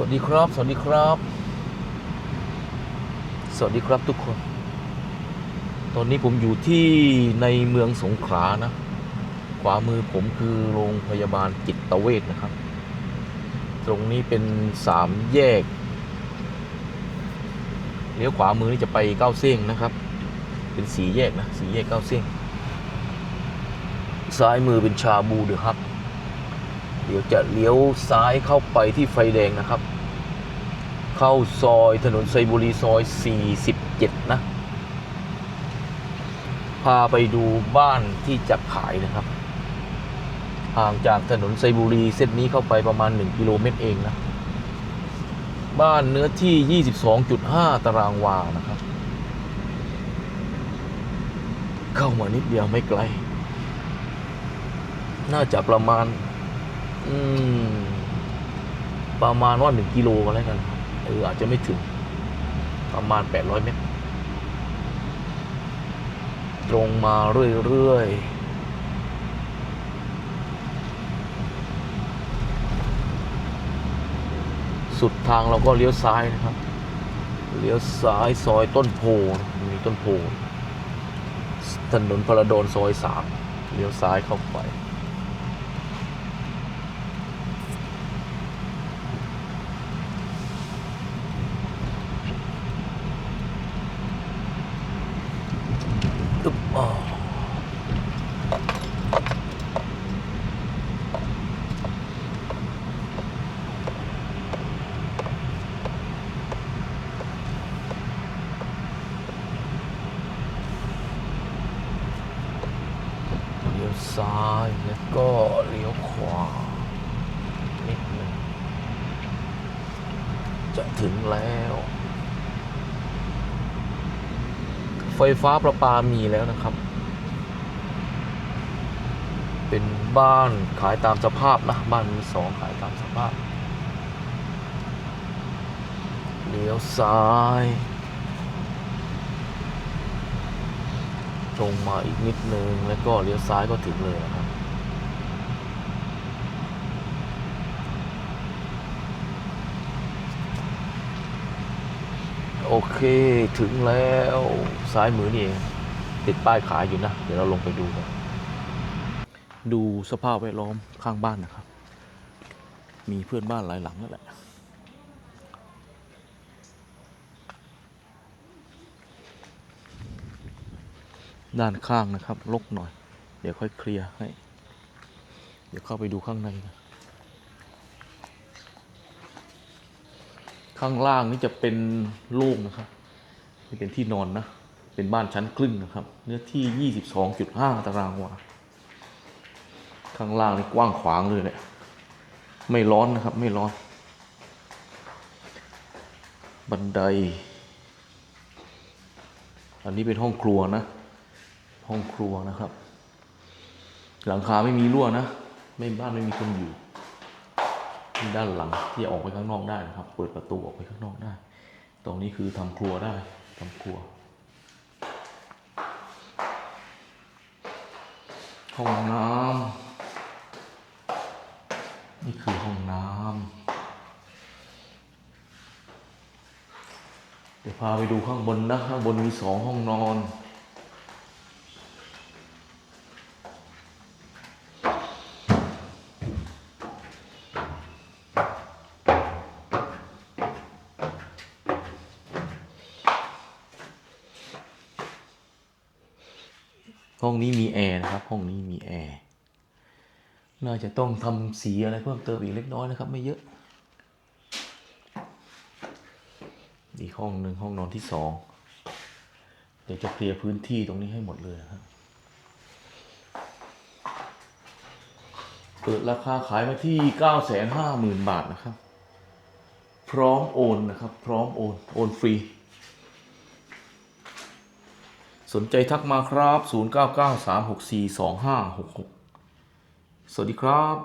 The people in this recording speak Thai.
วัสดีครับ สวัสดีครับ สวัสดีครับทุกคน ตอนนี้ผมอยู่ที่ในเมืองสงขลานะ ขวามือผมคือโรงพยาบาลจิตเวชนะครับ ตรงนี้เป็นสามแยก เลี้ยวขวามือนี่จะไปเก้าเส้งนะครับ เป็นสีแยกนะ สีแยกเก้าเส้งซ้ายมือเป็นชาบูเดือครับ เดี๋ยวจะเลี้ยวซ้ายเข้าไปที่ไฟแดงนะครับ เข้าซอยถนนไซบุรีซอย 47 นะ พาไปดูบ้านที่จะขายนะครับ ห่างจากถนนไซบุรีเส้นนี้เข้าไปประมาณ 1 กิโลเมตรเองนะ บ้านเนื้อที่ 22.5 ตารางวานะครับ เข้ามานิดเดียวไม่ไกล น่าจะประมาณ อืม ประมาณว่าหนึ่งกิโลกันแล้วกันเอออาจจะไม่ถึง ประมาณแปดร้อยเมตร ตรงมาเรื่อยๆสุดทางเราก็เลี้ยวซ้ายนะครับ เลี้ยวซ้ายซอยต้นโพมีต้นโพถนนพระดอนซอยสามเลี้ยวซ้ายเข้าไป อึ๊บอ่าเลี้ยวซ้ายแล้วก็เลี้ยวขวา นิดหนึ่งจะถึงแล้ว ไฟฟ้าประปามีแล้วนะครับ เป็นบ้านขายตามสภาพนะ บ้านมีสองขายตามสภาพเลี้ยวซ้าย ตรงมาอีกนิดนึง แล้วก็เลี้ยวซ้ายก็ถึงเลยนะครับ เคถึงแล้วซ้ายมือนี่เอง ติดป้ายขายอยู่นะ เดี๋ยวเราลงไปดูกันดูสภาพแวดล้อมข้างบ้านนะครับ มีเพื่อนบ้านหลายหลังนั่นแหละด้านข้างนะครับลกหน่อย เดี๋ยวค่อยเคลียร์ให้ เดี๋ยวเข้าไปดูข้างในนะ ข้างล่างนี่จะเป็นโล่งนะครับนี่เป็นที่นอนนะ เป็นบ้านชั้นครึ่งนะครับ เนื้อที่ 22.5 ตารางวา ข้างล่างนี่กว้างขวางเลยแหละ ไม่ร้อนนะครับ ไม่ร้อน บันได อันนี้เป็นห้องครัวนะ ห้องครัวนะครับ หลังคาไม่มีรั่วนะ ไม่บ้านไม่มีคนอยู่ ด้านหลังที่ออกไปข้างนอกได้นะครับ เปิดประตูออกไปข้างนอกได้ ตรงนี้คือทำครัวได้ทำครัว ห้องน้ำนี่คือห้องน้ำเดี๋ยวพาไปดูข้างบนนะ ข้างบนมีสองห้องนอน ห้องนี้มีแอร์นะครับ ห้องนี้มีแอร์น่าจะต้องทำสีอะไรเพิ่มเติมอีกเล็กน้อยนะครับ ไม่เยอะอีกห้องหนึ่งห้องนอนที่สองเดี๋ยวจะเคลียร์พื้นที่ตรงนี้ให้หมดเลยครับเปิดราคาขายมาที่950,000บาทนะครับ พร้อมโอนนะครับ พร้อมโอน โอนฟรี นใจทักมาครับ 0993642566 สวัสดีครับ